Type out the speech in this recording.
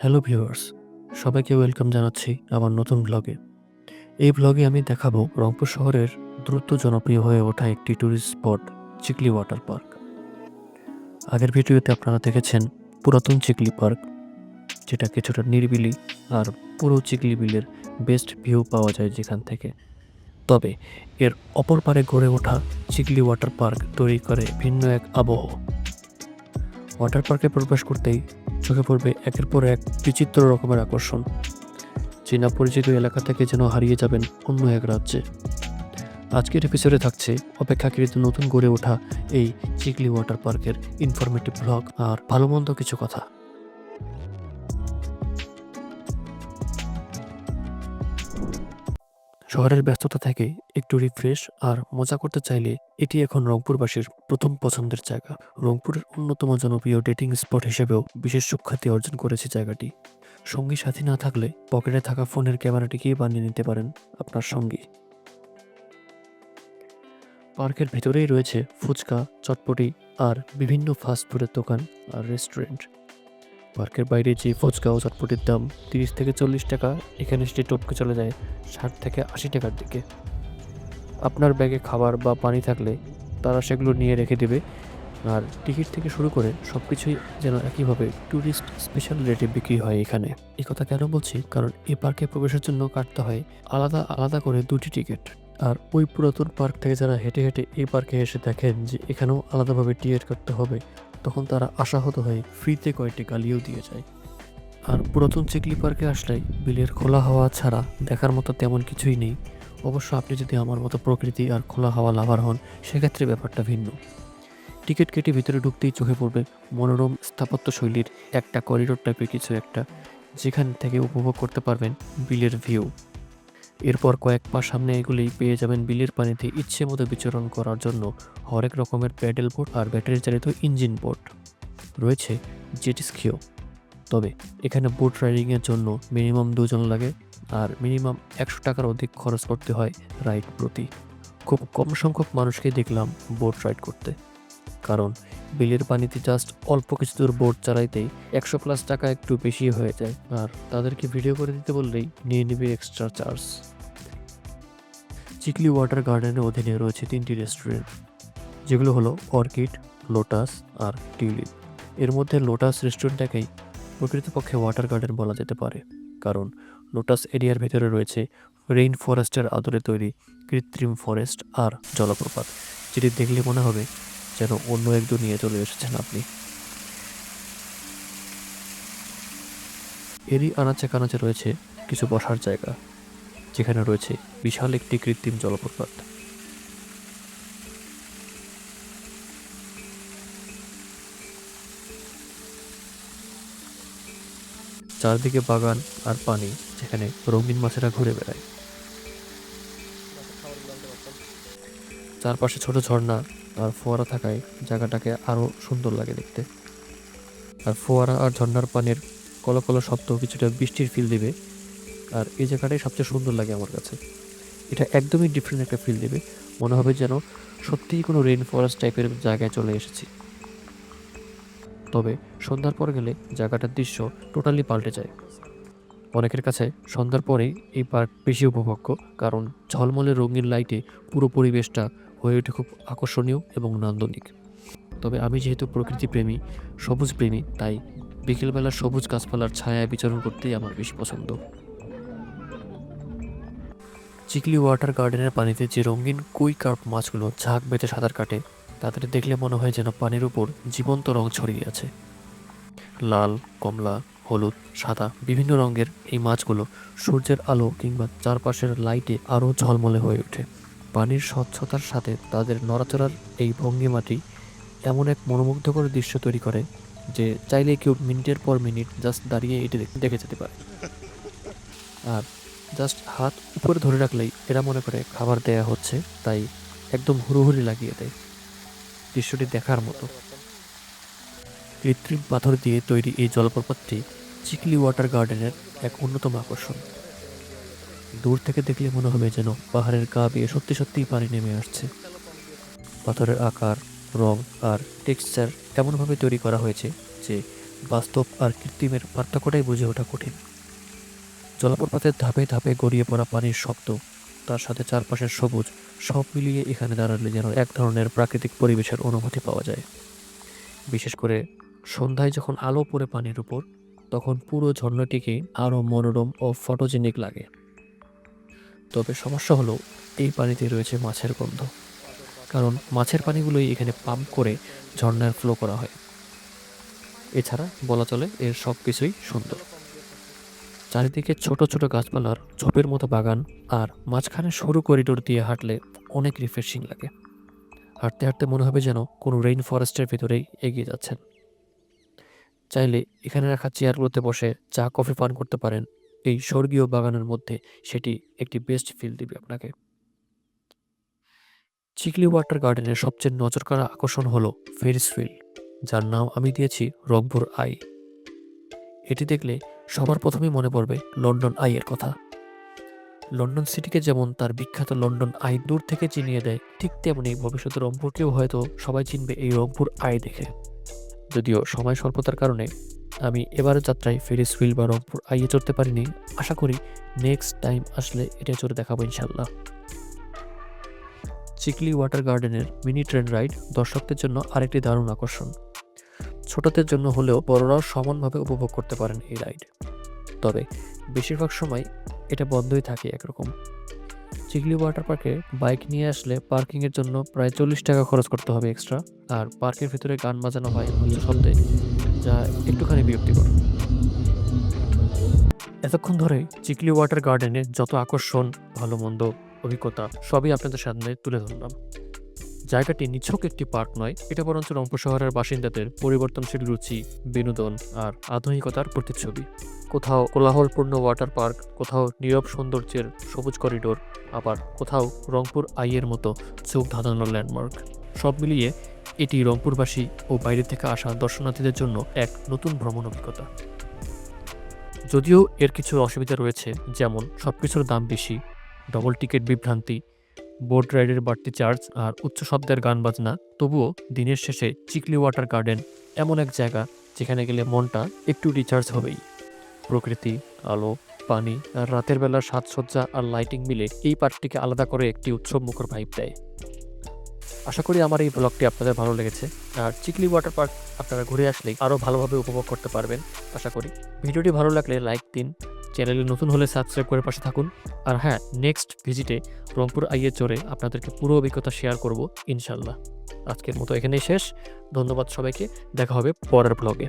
Hello viewers সবাইকে welcome জানাচ্ছি আমার নতুন ব্লগে এই ব্লগে আমি দেখাবো রংপুর শহরের দ্রুত জনপ্রিয় হয়ে ওঠা একটি tourist spot Chikli water park আগের ভিডিওতে আপনারা দেখেছেন পুরাতন চিকলি পার্ক যেটা কিছুটা নিরিবিলি আর পুরো চিকলি বিলের বেস্ট ভিউ পাওয়া যায় যেখান থেকে। তবে এর অপর পারে গড়ে ওঠা চিকলি ওয়াটার পার্ক তৈরি করে ভিন্ন এক আবহ। ওয়াটার পার্কে প্রবেশ করতেই চোখে পড়বে একের পর এক বিচিত্র রকমের আকর্ষণ। চীনা পরিচিত এলাকা থেকে যেন হারিয়ে যাবেন অন্য এক রাজ্যে। আজকের এপিসোডে থাকছে অপেক্ষাকৃত নতুন গড়ে ওঠা এই চিকলি ওয়াটার পার্কের ইনফরমেটিভ ব্লগ আর ভালো মন্দ কিছু কথা। শহরের ব্যস্ততা থেকে একটু রিফ্রেশ আর মজা করতে চাইলে এটি এখন রংপুরবাসীর প্রথম পছন্দের জায়গা। রংপুরের অন্যতম জনপ্রিয় ডেটিং স্পট হিসেবেও বিশেষ সুখ্যাতি অর্জন করেছে জায়গাটি। সঙ্গী সাথী না থাকলে পকেটে থাকা ফোনের ক্যামেরাটিকেই বানিয়ে নিতে পারেন আপনার সঙ্গী? পার্কের ভেতরেই রয়েছে ফুচকা, চটপটি আর বিভিন্ন ফাস্টফুডের দোকান আর রেস্টুরেন্ট পার্কের বাইরে যে ফুচকা ও চটপটির দাম তিরিশ থেকে চল্লিশ টাকা, এখানে সেটি টপকে চলে যায় ষাট থেকে আশি টাকার দিকে। আপনার ব্যাগে খাবার বা পানি থাকলে তারা সেগুলো নিয়ে রেখে দেবে আর টিকিট থেকে শুরু করে সব কিছুই যেন একইভাবে ট্যুরিস্ট স্পেশাল রেটে বিক্রি হয় এখানে। এই কথা কেন বলছি? কারণ এই পার্কে প্রবেশের জন্য কাটতে হয় আলাদা আলাদা করে দুটি টিকিট। আর ওই পুরাতন পার্ক থেকে যারা হেঁটে হেঁটে এই পার্কে এসে দেখেন যে এখানেও আলাদাভাবে টিকিট কাটতে হবে তখন তারা আশাহত হয়ে ফ্রিতে কয়েকটি গালিও দিয়ে যায়। আর পুরাতন চিকলি পার্কে আসলে বিলের খোলা হাওয়া ছাড়া দেখার মতো তেমন কিছুই নেই। অবশ্য আপনি যদি আমার মতো প্রকৃতি আর খোলা হাওয়া লাভার হন, সেক্ষেত্রে ব্যাপারটা ভিন্ন। টিকিট কেটে ভিতরে ঢুকতেই চোখে পড়বে মনোরম স্থাপত্য শৈলীর একটা করিডোর টাইপের কিছু একটা, যেখান থেকে উপভোগ করতে পারবেন বিলের ভিউ। এরপর কয়েক পা সামনে এগুলেই পেয়ে যাবেন বিলের পানিতে ইচ্ছে মতো বিচরণ করার জন্য হরেক রকমের প্যাডেল বোট আর ব্যাটারি চালিত ইঞ্জিন বোট। রয়েছে জেটিস্কিও তবে এখানে বোট রাইডিংয়ের জন্য মিনিমাম দুজন লাগে আর মিনিমাম একশো টাকার অধিক খরচ করতে হয় রাইড প্রতি। খুব কম সংখ্যক মানুষকে দেখলাম বোট রাইড করতে। কারণ বিলের পানিতে জাস্ট অল্প কিছু দূর বোট চালাইতেই একশো প্লাস টাকা একটু বেশি হয়ে যায়। আর তাদেরকে ভিডিও করে দিতে বললেই নিয়ে নেবে এক্সট্রা চার্জ চিকলি ওয়াটার গার্ডেনের অধীনে রয়েছে তিনটি রেস্টুরেন্ট যেগুলো হলো অর্কিড, লোটাস আর টিউলিপ। এর মধ্যে লোটাস রেস্টুরেন্টটাকেই প্রকৃতপক্ষে ওয়াটার গার্ডেন বলা যেতে পারে, কারণ লোটাস এরিয়ার ভেতরে রয়েছে রেইন ফরেস্টের আদরে তৈরি কৃত্রিম ফরেস্ট আর জলপ্রপাত, যেটি দেখলে মনে হবে যেন অন্য এক দুনিয়া চলে এসেছেন আপনি। এরই আনাচে কানাচে রয়েছে কিছু বসার জায়গা, যেখানে রয়েছে বিশাল একটি কৃত্রিম জলপ্রপাত। চারদিকে বাগান আর পানি, যেখানে রঙিন মাছেরা ঘুরে বেড়ায়। চারপাশে ছোট ঝর্ণা আর ফোয়ারা থাকায় জায়গাটাকে আরও সুন্দর লাগে দেখতে। আর ফোয়ারা আর ঝর্ণার পানির কলকল শব্দ কিছুটা বৃষ্টির ফিল দিবে। আর এই জায়গাটাই সবচেয়ে সুন্দর লাগে আমার কাছে। এটা একদমই ডিফারেন্ট একটা ফিল দেবে। মনে হবে যেন সত্যিই কোনো রেইন ফরেস্ট টাইপের জায়গায় চলে এসেছি। তবে সন্ধ্যার পর গেলে জায়গাটার দৃশ্য টোটালি পাল্টে যায়। অনেকের কাছে সন্ধ্যার পরেই এই পার্ক বেশি উপভোগ্য, কারণ ঝলমলে রঙিন লাইটে পুরো পরিবেশটা হয়ে ওঠে খুব আকর্ষণীয় এবং নান্দনিক। তবে আমি যেহেতু প্রকৃতিপ্রেমী সবুজ প্রেমী তাই বিকেলবেলা সবুজ গাছপালার ছায়ায় বিচরণ করতেই আমার বেশি পছন্দ। চিকলি ওয়াটার গার্ডেনের পানিতে যে রঙিন কুই কার্প মাছগুলো ঝাঁক বেঁধে সাঁতার কাটে, তাদের দেখলে মনে হয় যেন পানির উপর জীবন্ত রং ছড়িয়ে আছে। লাল, কমলা, হলুদ, সাদা বিভিন্ন রঙের এই মাছগুলো সূর্যের আলো কিংবা চারপাশের লাইটে আরও ঝলমলে হয়ে ওঠে। পানির স্বচ্ছতার সাথে তাদের নড়াচড়ার এই ভঙ্গিমাটি এমন এক মনোমুগ্ধকর দৃশ্য তৈরি করে যে চাইলে কেউ মিনিটের পর মিনিট জাস্ট দাঁড়িয়ে এটি দেখে যেতে পারে। আর জাস্ট হাত উপরে ধরে রাখলেই এরা মনে করে খাবার দেয়া হচ্ছে, তাই একদম হুড়োহুড়ি লাগিয়ে দেয় দৃশ্যটি দেখার মতো। কৃত্রিম পাথর দিয়ে তৈরি এই জলপ্রপাতটি চিকলি ওয়াটার গার্ডেনের এক অন্যতম আকর্ষণ। দূর থেকে দেখলে মনে হবে যেন পাহাড়ের গা বেয়ে সত্যি সত্যিই পানি নেমে আসছে। পাথরের আকার, রং আর টেক্সচার এমনভাবে তৈরি করা হয়েছে যে বাস্তব আর কৃত্রিমের পার্থক্যটাই বুঝে ওঠা কঠিন। জলপ্রপাতের ধাপে ধাপে গড়িয়ে পড়া পানির শব্দ, তার সাথে চারপাশের সবুজ, সব মিলিয়ে এখানে দাঁড়ালে যেন এক ধরনের প্রাকৃতিক পরিবেশের অনুভূতি পাওয়া যায়। বিশেষ করে সন্ধ্যায় যখন আলো পড়ে পানির উপর, তখন পুরো ঝর্ণাটিকে আরও মনোরম ও ফটোজেনিক লাগে। তবে সমস্যা হলো, এই পানিতে রয়েছে মাছের গন্ধ। কারণ মাছের পানিগুলোই এখানে পাম্প করে ঝর্ণার ফ্লো করা হয়। এছাড়া বলা চলে এর সব কিছুই সুন্দর। চারিদিকে ছোট ছোট গাছপালার, ঝোপের মতো বাগান আর মাঝখানে সরু করিডোর দিয়ে হাঁটলে অনেক রিফ্রেশিং লাগে। হাঁটতে হাঁটতে মনে হবে যেন কোনো রেইন ফরেস্টের ভেতরেই এগিয়ে যাচ্ছেন। চাইলে এখানে রাখা চেয়ারগুলোতে বসে চা কফি পান করতে পারেন। এই স্বর্গীয় বাগানের মধ্যে সেটি একটি বেস্ট ফিল দিবে আপনাকে। চিকলি ওয়াটার গার্ডেনের সবচেয়ে নজর কাড়া আকর্ষণ হলো ফেরিস হুইল যার নাম আমি দিয়েছি রংপুর আই। এটি দেখলে সবার প্রথমেই মনে পড়বে লন্ডন আইয়ের কথা। লন্ডন সিটিকে যেমন তার বিখ্যাত লন্ডন আই দূর থেকে চিনিয়ে দেয়, ঠিক তেমনি ভবিষ্যতে রংপুরকেও হয়তো সবাই চিনবে এই রংপুর আই দেখে। যদিও সময় স্বল্পতার কারণে আমি এবারের যাত্রায় ফেরিস হুইল বা রংপুর আইয়ে চড়তে পারিনি। আশা করি নেক্সট টাইম আসলে এটা চড়ে দেখাবো ইনশাল্লাহ চিকলি ওয়াটার গার্ডেনের মিনি ট্রেন রাইড দর্শকদের জন্য আরেকটি দারুণ আকর্ষণ। ছোটদের জন্য হলেও বড়রাও সমানভাবে উপভোগ করতে পারেন এই রাইড। তবে বেশিরভাগ সময় এটা বন্ধই থাকে একরকম। চিকলি ওয়াটার পার্কে বাইক নিয়ে আসলে পার্কিংয়ের জন্য প্রায় চল্লিশ টাকা খরচ করতে হবে এক্সট্রা। আর পার্কের ভিতরে গান বাজানো হয় শব্দে যা একটুখানি বিরক্তিকর। এতক্ষণ ধরে চিকলি ওয়াটার গার্ডেনে যত আকর্ষণ ভালো মন্দ অভিজ্ঞতা, সবই আপনাদের সামনে তুলে ধরলাম। জায়গাটি নিছক একটি পার্ক নয়, এটা বরঞ্চ রংপুর শহরের বাসিন্দাদের পরিবর্তনশীল রুচি, বিনোদন আর আধুনিকতার প্রতিচ্ছবি। কোথাও কোলাহলপূর্ণ ওয়াটার পার্ক, কোথাও নীরব সৌন্দর্যের সবুজ করিডোর, আবার কোথাও রংপুর আইয়ের মতো চোখ ধাঁধানো ল্যান্ডমার্ক। সব মিলিয়ে এটি রংপুরবাসী ও বাইরে থেকে আসা দর্শনার্থীদের জন্য এক নতুন ভ্রমণ অভিজ্ঞতা। যদিও এর কিছু অসুবিধা রয়েছে, যেমন সব কিছুর দাম বেশি ডবল টিকিট বিভ্রান্তি বোট রাইডের বাড়তি চার্জ আর উচ্চ শব্দের গান বাজনা, তবুও দিনের শেষে চিকলি ওয়াটার গার্ডেন এমন এক জায়গা যেখানে গেলে মনটা একটু রিচার্জ হবেই। প্রকৃতি, আলো, পানি আর রাতের বেলার সাজসজ্জা আর লাইটিং মিলে এই পার্কটিকে আলাদা করে একটি উৎসব মুখর ভাইব দেয়। আশা করি আমার এই ব্লগটি আপনাদের ভালো লেগেছে। আর চিকলি ওয়াটার পার্ক আপনারা ঘুরে আসলেই আরও ভালোভাবে উপভোগ করতে পারবেন, আশা করি। ভিডিওটি ভালো লাগলে লাইক দিন চ্যানেলে নতুন হলে সাবস্ক্রাইব করে পাশে থাকুন। আর হ্যাঁ নেক্সট ভিজিটে রংপুর আইয়ে চড়ে আপনাদেরকে পুরো অভিজ্ঞতা শেয়ার করব ইনশাল্লাহ আজকের মতো এখানেই শেষ। ধন্যবাদ সবাইকে। দেখা হবে পরের ব্লগে